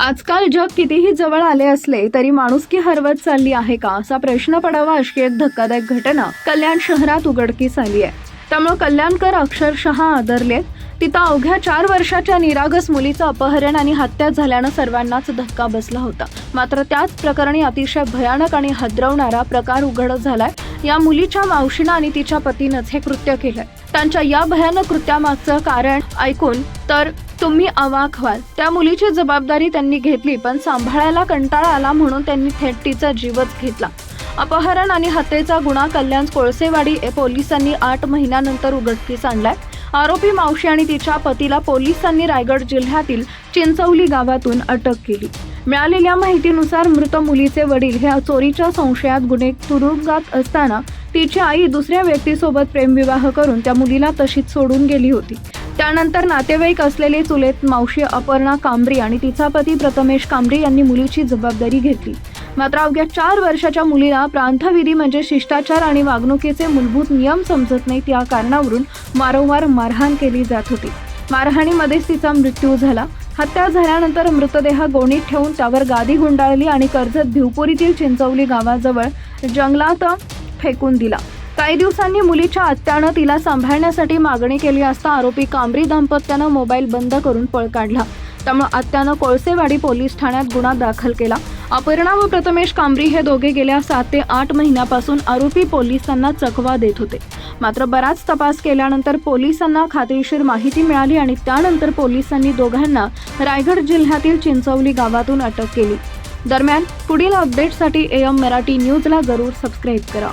आजकाल जग कितीही जवळ आले असले तरी माणुसकी हरवत चालली आहे का असा प्रश्न पडावा अशी एक धक्कादायक घटना कल्याण शहरात उघडकीस आली आहे. त्यामुळे कल्याणकर अक्षरशः आदरलेत. तिथं अवघ्या चार वर्षाच्या निरागस मुलीचं अपहरण आणि हत्या झाल्यानं सर्वांनाच धक्का बसला होता. मात्र त्याच प्रकरणी अतिशय भयानक आणि हदरवणारा प्रकार उघड झालाय. या मुलीच्या मावशीनं आणि तिच्या पतीनंच हे कृत्य केलंय. त्यांच्या या भयानक कृत्यामागचं कारण ऐकून तर तुम्ही अवाक व्हाल. त्या मुलीची जबाबदारी त्यांनी घेतली पण सांभाळायला कंटाळा आला म्हणून त्यांनी थेट तिचा जीवच घेतला. अपहरण आणि हत्येचा गुन्हा कल्याण कोळसेवाडी ए पोलिसांनी आठ महिन्यानंतर उघडकीस आणलाय. आरोपी मावशी आणि तिच्या पतीला पोलिसांनी रायगड जिल्ह्यातील चिंचवली गावातून अटक केली. मिळालेल्या माहितीनुसार मृत मुलीचे वडील हे चोरीच्या संशयात गुन्हे तुरुंगात असताना तिची आई दुसऱ्या व्यक्तीसोबत प्रेमविवाह करून त्या मुलीला तशीच सोडून गेली होती. त्यानंतर नातेवाईक असलेले चुलेत मावशी अपर्णा कांबरी आणि तिचा पती प्रथमेश कांबरी यांनी मुलीची जबाबदारी घेतली. मात्र अवघ्या चार वर्षाच्या मुलीला प्रांतविधी म्हणजे शिष्टाचार आणि वागणुकीचे मूलभूत नियम समजत नाहीत या कारणावरून वारंवार मारहाण केली जात होती. मारहाणीमध्येच तिचा मृत्यू झाला. हत्या झाल्यानंतर मृतदेह गोणीत ठेवून त्यावर गादी गुंडाळली आणि कर्जत भिवपुरीतील चिंचवली गावाजवळ जंगलात फेकून दिला. काही दिवसांनी मुलीच्या आत्यानं तिला सांभाळण्यासाठी मागणी केली असता आरोपी कांबरी दाम्पत्यानं मोबाईल बंद करून पळ काढला. त्यामुळे आत्यानं कोळसेवाडी पोलीस ठाण्यात गुन्हा दाखल केला. अपर्णा व प्रथमेश कांबरी हे दोघे गेल्या सात ते आठ महिन्यापासून आरोपी पोलिसांना चकवा देत होते. मात्र बराच तपास केल्यानंतर पोलिसांना खात्रीशीर माहिती मिळाली आणि त्यानंतर पोलिसांनी दोघांना रायगड जिल्ह्यातील चिंचवली गावातून अटक केली. दरम्यान पुढील अपडेटसाठी एम मराठी न्यूजला जरूर सबस्क्राईब करा.